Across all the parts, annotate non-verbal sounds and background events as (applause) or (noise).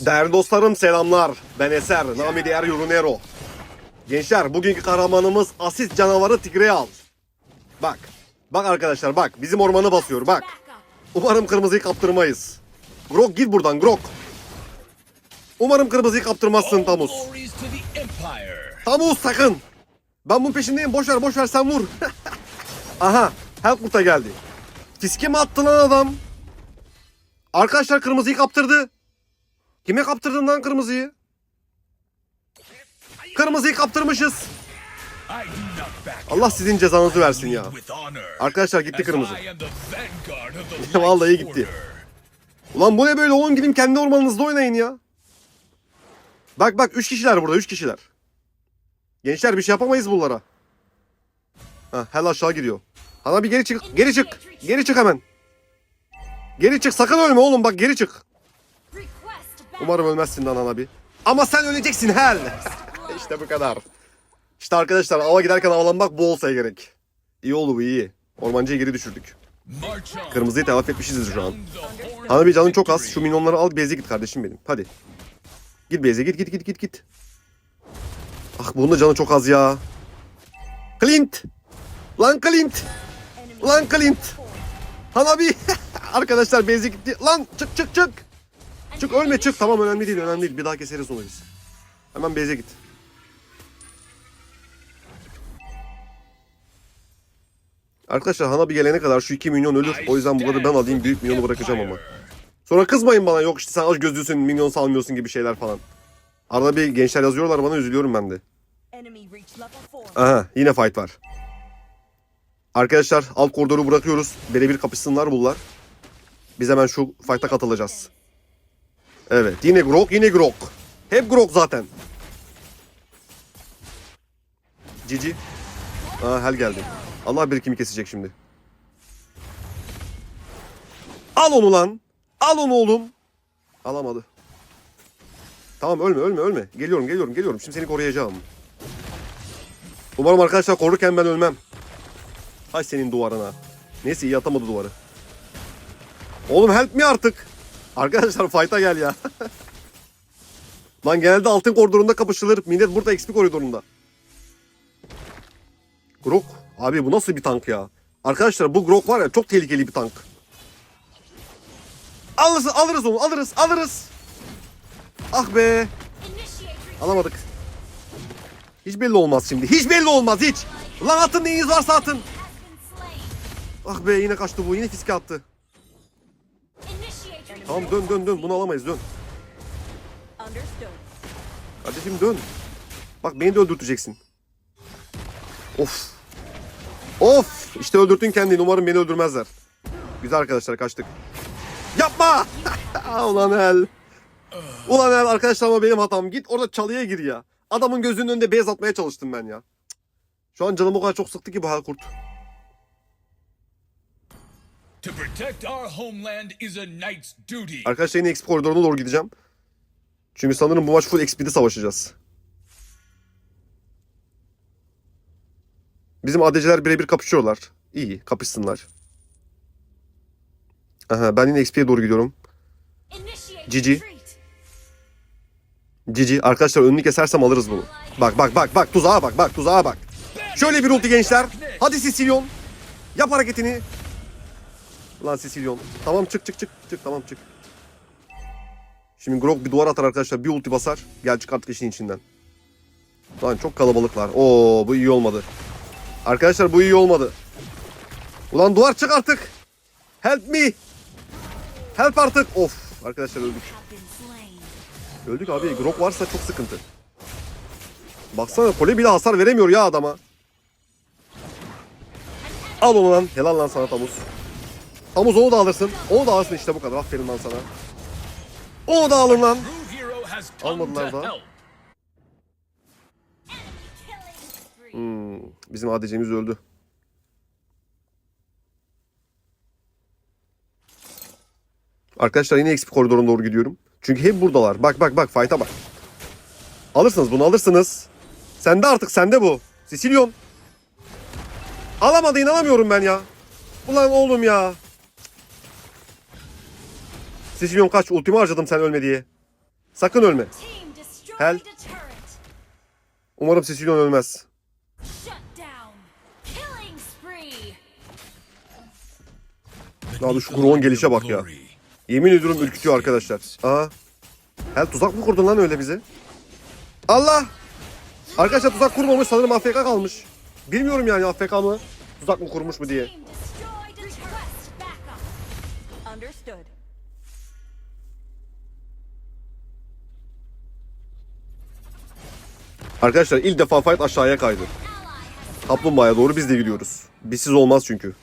Değerli dostlarım selamlar. Ben Eser, nami diğer Yurunero. Gençler bugünkü kahramanımız asist canavarı Tigreal. Bak. Bak arkadaşlar bak. Bizim ormanı basıyor bak. Umarım kırmızıyı kaptırmayız. Grok git buradan Grok. Umarım kırmızıyı kaptırmazsın Tamus. Tamus sakın. Ben bunun peşindeyim. Boş ver boş ver sen vur. (laughs) Aha. Helpmut'a geldi. Fiske mi attı lan adam? Arkadaşlar kırmızıyı kaptırdı. Kime kaptırdın lan kırmızıyı? Kırmızıyı kaptırmışız. Allah sizin cezanızı versin ya. Arkadaşlar gitti kırmızı. (laughs) Vallahi gitti. Ulan bu ne böyle oğlum gidin kendi ormanınızda oynayın ya. Bak bak üç kişiler burada üç kişiler. Gençler bir şey yapamayız bunlara. Ha hel aşağı gidiyor. Hana bir geri çık. Geri çık. Geri çık hemen. Geri çık sakın ölme oğlum bak geri çık. Umarım ölmezsin lan bir. Ama sen öleceksin hel. (laughs) işte bu kadar. İşte arkadaşlar ava giderken havalanmak bu olsa gerek. İyi oldu bu iyi. Ormancıyı geri düşürdük. Kırmızıyı telafi etmişizdir şu an. The horn Hana bir canın çok az. Şu minyonları al Beyze git kardeşim benim. Hadi. Git Beyze git git git git git. Ah bunun da canı çok az ya. Clint. Lan Clint. Lan Clint. Hanabi. (laughs) Arkadaşlar Beyze gitti. Lan çık çık çık. Çık ölme çık. Tamam önemli değil önemli değil. Bir daha keseriz onu biz. Hemen Beyze git. Arkadaşlar Hanabi gelene kadar şu 2 milyon ölür. O yüzden bunları ben alayım. Büyük milyonu bırakacağım ama. Sonra kızmayın bana yok işte sen aç gözlüsün milyon salmıyorsun gibi şeyler falan. Arada bir gençler yazıyorlar bana üzülüyorum ben de. Enemy reach level 4. Aha yine fight var. Arkadaşlar alt koridoru bırakıyoruz. Birebir kapışsınlar bunlar. Biz hemen şu fight'a katılacağız. Evet yine Grok yine Grok. Hep Grok zaten. Cici. Aa Hel geldi. Allah bir kimi kesecek şimdi. Al onu lan. Al onu oğlum. Alamadı. Tamam ölme ölme ölme. Geliyorum geliyorum geliyorum. Şimdi seni koruyacağım. Umarım arkadaşlar korurken ben ölmem. Hay senin duvarına. Neyse iyi atamadı duvarı. Oğlum help me artık. Arkadaşlar fight'a gel ya. Lan genelde altın koridorunda kapışılır. Millet burada XP koridorunda. Grok. Abi bu nasıl bir tank ya? Arkadaşlar bu Grok var ya çok tehlikeli bir tank. Alırız, alırız onu alırız alırız. Ah be. Alamadık. Hiç belli olmaz şimdi. Hiç belli olmaz hiç. Lan atın neyiniz varsa atın. Ah be yine kaçtı bu. Yine fiske attı. Tamam dön dön dön. Bunu alamayız dön. Kardeşim dön. Bak beni de öldürteceksin. Of. Of. İşte öldürttün kendini. Umarım beni öldürmezler. Güzel arkadaşlar kaçtık. Yapma. (laughs) Ulan el. Ulan el arkadaşlar ama benim hatam. Git orada çalıya gir ya. Adamın gözünün önünde beyaz atmaya çalıştım ben ya. Şu an canım o kadar çok sıktı ki bu hal kurt. To protect our homeland is a knight's duty. Arkadaşlar yine XP koridoruna doğru gideceğim. Çünkü sanırım bu maç full XP'de savaşacağız. Bizim ADC'ler birebir kapışıyorlar. İyi kapışsınlar. Aha ben yine XP'ye doğru gidiyorum. Cici. Cici arkadaşlar önünü kesersem alırız bunu. Bak bak bak bak tuzağa bak bak tuzağa bak. Şöyle bir ulti gençler. Hadi Sicilyon. Yap hareketini. Lan Sicilyon. Tamam çık çık çık çık tamam çık. Şimdi Grok bir duvar atar arkadaşlar. Bir ulti basar. Gel çık artık işin içinden. Lan çok kalabalıklar. Oo bu iyi olmadı. Arkadaşlar bu iyi olmadı. Ulan duvar çık artık. Help me. Help artık. Of arkadaşlar öldük. Öldük abi. Grok varsa çok sıkıntı. Baksana kole bile hasar veremiyor ya adama. Al onu lan. Helal lan sana Tamuz. Tamuz onu da alırsın. Onu da alırsın işte bu kadar. Aferin lan sana. Onu da alın lan. Almadılar help. Hmm, bizim ADC'miz öldü. Arkadaşlar yine XP koridoruna doğru gidiyorum. Çünkü hep buradalar. Bak bak bak fight'a bak. Alırsınız bunu alırsınız. Sende artık sende bu. Sicilyon. Alamadı inanamıyorum ben ya. Ulan oğlum ya. Sicilyon kaç ultimi harcadım sen ölme diye. Sakın ölme. Hel. Umarım Sicilyon ölmez. Abi şu Grow'un gelişe bak ya. Yemin ediyorum ürkütüyor arkadaşlar. Aha. Hel tuzak mı kurdun lan öyle bize? Allah! Arkadaşlar tuzak kurmamış sanırım AFK kalmış. Bilmiyorum yani AFK mı? Tuzak mı kurmuş mu diye. Arkadaşlar ilk defa fight aşağıya kaydı. Kaplumbağaya doğru biz de gidiyoruz. Bizsiz olmaz çünkü.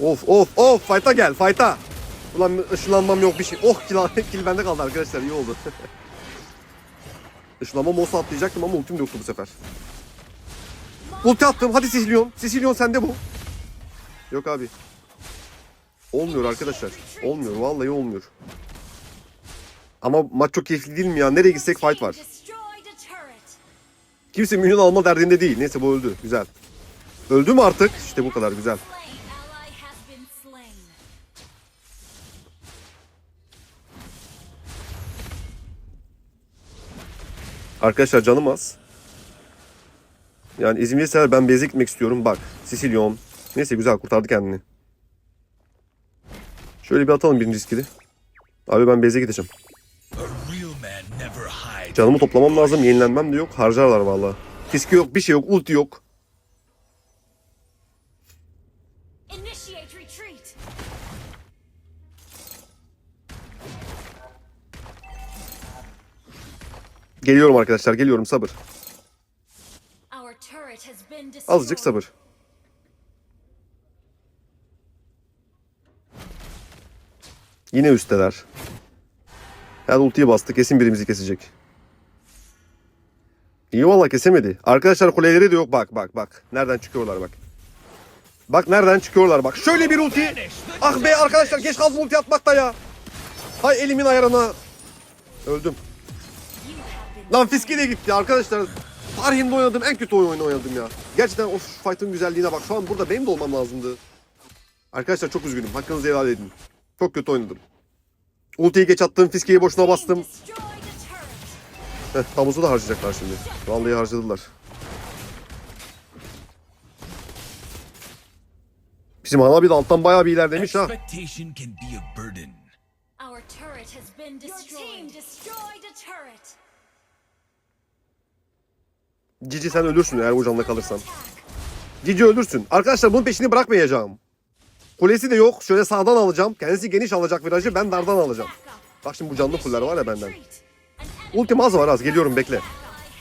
Of of of fight'a gel fight'a. Ulan ışınlanmam yok bir şey. Oh kill, (laughs) bende kaldı arkadaşlar iyi oldu. (laughs) Işınlanma mosa atlayacaktım ama ultim yoktu bu sefer. Ulti attım hadi Sicilyon. Sicilyon sende bu. Yok abi. Olmuyor arkadaşlar. Olmuyor vallahi olmuyor. Ama maç çok keyifli değil mi ya? Nereye gitsek fight var. Kimse minyon alma derdinde değil. Neyse bu öldü. Güzel. Öldü mü artık? İşte bu kadar güzel. Arkadaşlar canım az. Yani izin verirseler ben base'e gitmek istiyorum. Bak. Sicilyon. Neyse güzel kurtardı kendini. Şöyle bir atalım birinci skill'i. Abi ben base'e gideceğim. Canımı toplamam lazım. Yenilenmem de yok. Harcarlar valla. Fiski yok. Bir şey yok. Ulti yok. Geliyorum arkadaşlar. Geliyorum. Sabır. Azıcık sabır. Yine üstteler. Her ultiyi bastı. Kesin birimizi kesecek. İyi valla kesemedi. Arkadaşlar kuleleri de yok. Bak bak bak. Nereden çıkıyorlar bak. Bak nereden çıkıyorlar bak. Şöyle bir ulti. Ah be arkadaşlar geç kaldım ulti atmakta ya. Hay elimin ayarına. Öldüm. Lan Fiski de gitti arkadaşlar. Tarihimde oynadığım en kötü oyun oynadım ya. Gerçekten o fight'ın güzelliğine bak. Şu an burada benim de olmam lazımdı. Arkadaşlar çok üzgünüm. Hakkınızı helal edin. Çok kötü oynadım. Ultiyi geç attım. Fiski'yi boşuna bastım. Heh, hamuzu da harcayacaklar şimdi. Vallahi harcadılar. Bizim Hanabi de alttan bayağı bir ilerlemiş ha. Our turret has been destroyed. Your team destroyed a turret. Cici sen ölürsün eğer bu canla kalırsan. Cici ölürsün. Arkadaşlar bunun peşini bırakmayacağım. Kulesi de yok. Şöyle sağdan alacağım. Kendisi geniş alacak virajı. Ben dardan alacağım. Bak şimdi bu canlı fuller var ya benden. Ultim az var az. Geliyorum bekle.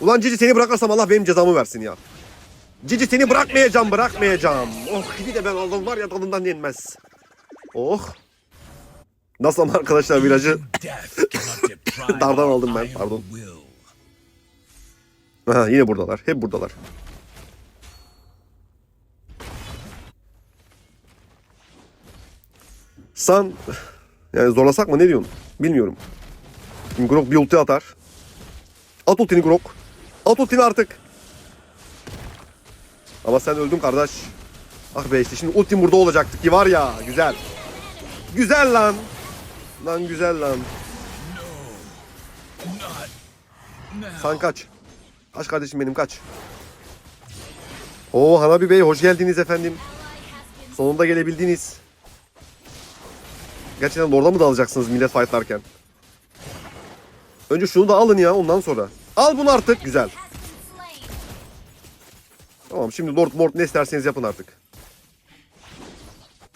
Ulan Cici seni bırakırsam Allah benim cezamı versin ya. Cici seni bırakmayacağım bırakmayacağım. Oh bir de ben aldım var ya tadından yenmez. Oh. Nasıl ama arkadaşlar virajı (laughs) Dardan aldım ben, pardon. Aha, yine buradalar. Hep buradalar. San yani zorlasak mı ne diyorsun? Bilmiyorum. Şimdi Grok bir ulti atar. At ultini Grok. At ultini artık. Ama sen öldün kardeş. Ah be işte şimdi ultim burada olacaktı ki var ya güzel. Güzel lan. Lan güzel lan. Sen kaç. Kaç kardeşim benim kaç. Oo Hanabi Bey hoş geldiniz efendim. Sonunda gelebildiniz. Gerçekten Lord'a mı dalacaksınız millet fightlarken? Önce şunu da alın ya ondan sonra. Al bunu artık. Güzel. Tamam şimdi Lord Mort ne isterseniz yapın artık.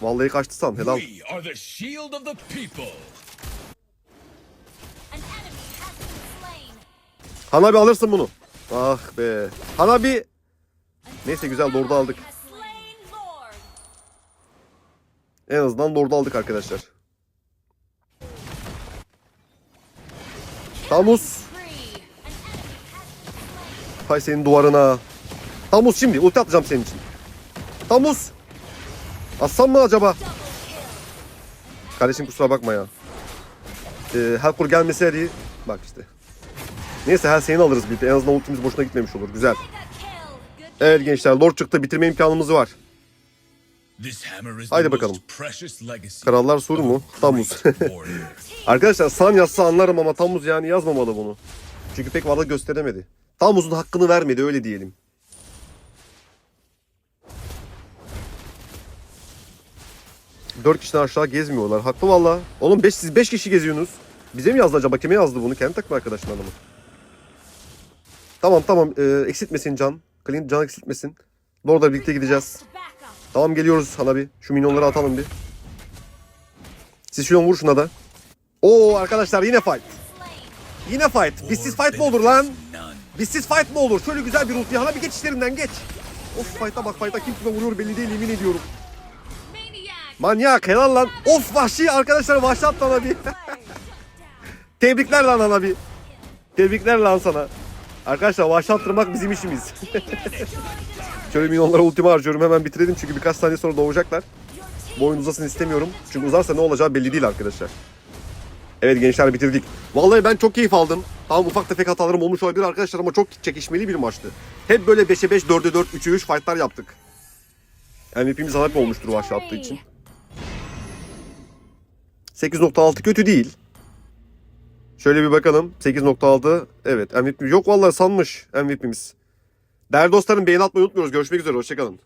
Vallahi kaçtı san helal. Hanabi alırsın bunu. Ah be. Hanabi. Neyse güzel Lord'u aldık. En azından Lord'u aldık arkadaşlar. Tamus. Hay senin duvarına. Tamus şimdi ulti atacağım senin için. Tamus. Assam mı acaba? Kardeşim kusura bakma ya. Ee, Helkur gelmeseydi bak işte. Neyse her şeyini alırız birlikte. En azından ultimiz boşuna gitmemiş olur. Güzel. Evet gençler Lord çıktı. Bitirme imkanımız var. Haydi bakalım. Krallar sur mu? Tammuz. (laughs) Arkadaşlar San yazsa anlarım ama Tammuz yani yazmamalı bunu. Çünkü pek varlık gösteremedi. Tammuz'un hakkını vermedi öyle diyelim. Dört kişiden aşağı gezmiyorlar. Haklı valla. Oğlum beş, siz beş kişi geziyorsunuz. Bize mi yazdı acaba? Kime yazdı bunu? Kendi takım arkadaşına mı? Tamam tamam. Ee, eksiltmesin Can. Clint Can eksiltmesin. Lord'la birlikte gideceğiz. Tamam geliyoruz Hanabi. Şu minyonları atalım bir. Sisyon vur şuna da. Oo arkadaşlar yine fight. Yine fight. Bizsiz fight mı olur lan? Bizsiz fight mı olur? Şöyle güzel bir ulti. Hanabi geç işlerinden geç. Of fight'a bak fight'a kim kime vuruyor belli değil yemin ediyorum. Manyak helal lan. Of vahşi arkadaşlar vahşi attı Hanabi. (laughs) Tebrikler lan Hanabi. Tebrikler lan sana. Arkadaşlar vahşi attırmak bizim işimiz. (laughs) Şöyle milyonlara ultimi harcıyorum hemen bitirelim çünkü birkaç saniye sonra doğacaklar. Bu oyun uzasın istemiyorum. Çünkü uzarsa ne olacağı belli değil arkadaşlar. Evet gençler bitirdik. Vallahi ben çok keyif aldım. Tamam ufak tefek hatalarım olmuş olabilir arkadaşlar ama çok çekişmeli bir maçtı. Hep böyle 5'e 5, 4'e 4, 3'e 3 fightlar yaptık. MVP'miz Hanap olmuştur vahşi attığı için. 8.6 kötü değil. Şöyle bir bakalım. 8.6 evet MVP yok vallahi sanmış MVP'miz. Değerli dostlarım beğeni atmayı unutmuyoruz. Görüşmek üzere hoşçakalın.